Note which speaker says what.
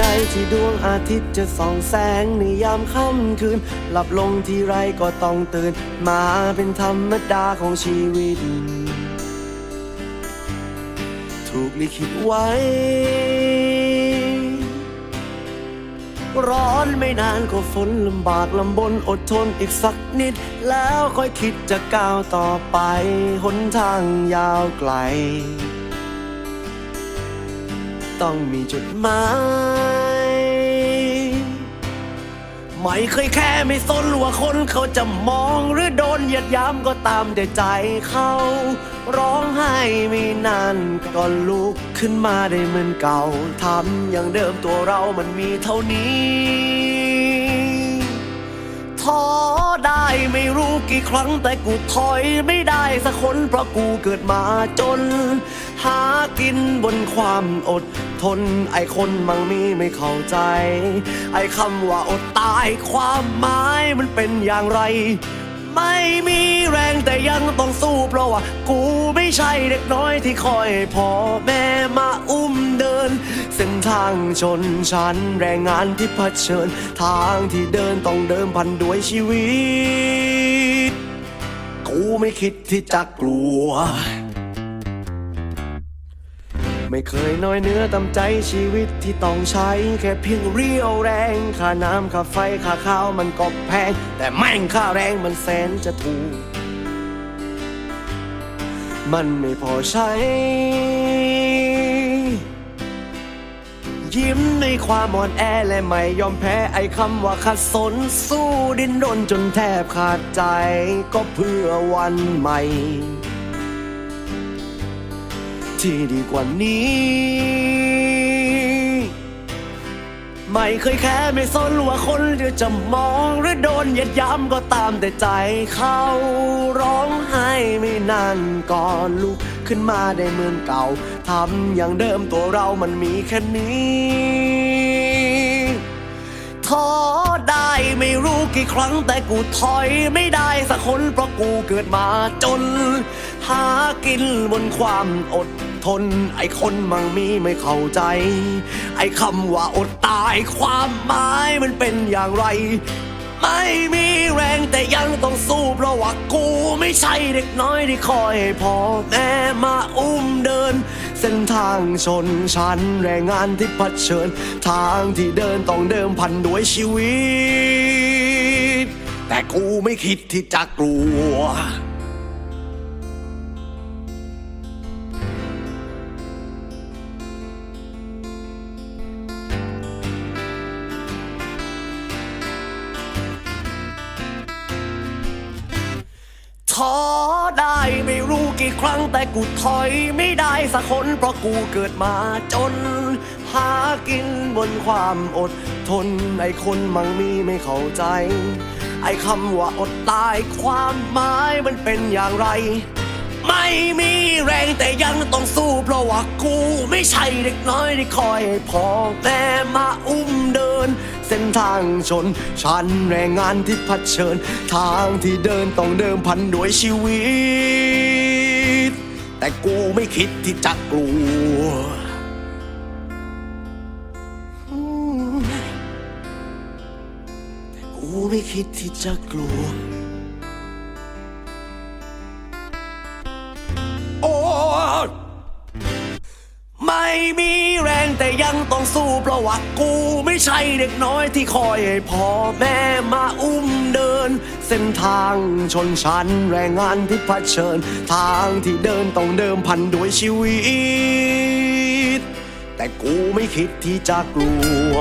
Speaker 1: ใดที่ดวงอาทิตย์จะส่องแสงในยามค่ำคืน หลับลงทีไรก็ต้องตื่น มาเป็นธรรมดาของชีวิต ถูกลิขิตไว้ ร้อนไม่นานก็ฝนลำบากลำบนอดทนอีกสักนิด แล้วค่อยคิดจะก้าวต่อไปหนทางยาวไกล ต้องมีจุดหมายไม่เคยแค่ไม่สนว่าคนเขาจะมองหรือโดนเหยียดย้ำก็ตามแต่ใจเขา ร้องไห้ไม่นานก็ลุกขึ้นมาได้เหมือนเก่าทำอย่างเดิมตัวเรามันมีเท่านี้ ท้อได้ไม่รู้กี่ครั้งแต่กูถอยไม่ได้สักคนเพราะกูเกิดมาจน หากินบนความอดทน ไอคนมั่งมีไม่เข้าใจ ไอคำว่าอดตายความหมายมันเป็นอย่างไร ไม่มีแรงแต่ยังต้องสู้เพราะว่า กูไม่ใช่เด็กน้อยที่คอยพ่อแม่มาอุ้มเดิน ส้นทางชนชั้นแรงงานที่เผชิญ ทางที่เดินต้องเดิมพันด้วยชีวิต กูไม่คิดที่จะกลัว ไม่เคยน้อยเนื้อตำใจชีวิตที่ต้องใช้ แค่เพียงเรี่ยวแรงค่าน้ำค่าไฟค่าข้าวมันก็แพง แต่แม่งค่าแรงมันแสนจะถูก มันไม่พอใช้ ยิ้มในความอ่อนแอและไม่ยอมแพ้ไอ้คำว่าขัดสนสู้ดิ้นรนจนแทบขาดใจ ก็เพื่อวันใหม่ ที่ดีกว่านี้ ไม่เคยแค่ไม่สนว่าคนจะมองหรือโดนเยียดย้ำก็ตามแต่ใจเขาร้องไห้ไม่นานก่อนลุก ขึ้นมาได้เหมือนเก่าทำอย่างเดิมตัวเรามันมีแค่นี้ท้อได้ไม่รู้กี่ครั้งแต่กูถอยไม่ได้สักคนเพราะกูเกิดมาจน หากินบนความอดทน ไอ้คนมั่งมีไม่เข้าใจ ไอ้คำว่าอดตายความหมายมันเป็นอย่างไร ไม่มีแรงแต่ยังต้องสู้เพราะว่ากูไม่ใช่เด็กน้อยที่คอยพ่อแม่ เส้นทางชนชั้นแรงงานที่เผชิญ ทางที่เดินต้องเดิมพันด้วยชีวิต แต่กูไม่คิดที่จะกลัวท้อ ได้ไม่รู้กี่ครั้งแต่กูถอยไม่ได้สักคนเพราะกูเกิดมาจน หากินบนความอดทนไอ้คนมั่งมีไม่เข้าใจ ไอ้คำว่าอดตายความหมายมันเป็นอย่างไร ไม่มีแรงแต่ยังต้องสู้เพราะว่ากูไม่ใช่เด็กน้อยที่คอยให้พ่อแม่มาอุ้มเดิ เส้นทางชน ชันแรงงานที่ผัดเชิญ ทางที่เดินต้องเดิมพันด้วยชีวิต แต่กูไม่คิดที่จะกลัวแต่กูไม่คิดที่จะกลัว โอ้ไม่มีแรงแต่ยังต้องสู้เพราะว่ากู ใช่เด็กน้อยที่คอยให้พ่อแม่มาอุ้มเดิน เส้นทางชนชั้นแรงงานที่เผชิญ ทางที่เดินต้องเดิมพันด้วยชีวิต แต่กูไม่คิดที่จะกลัว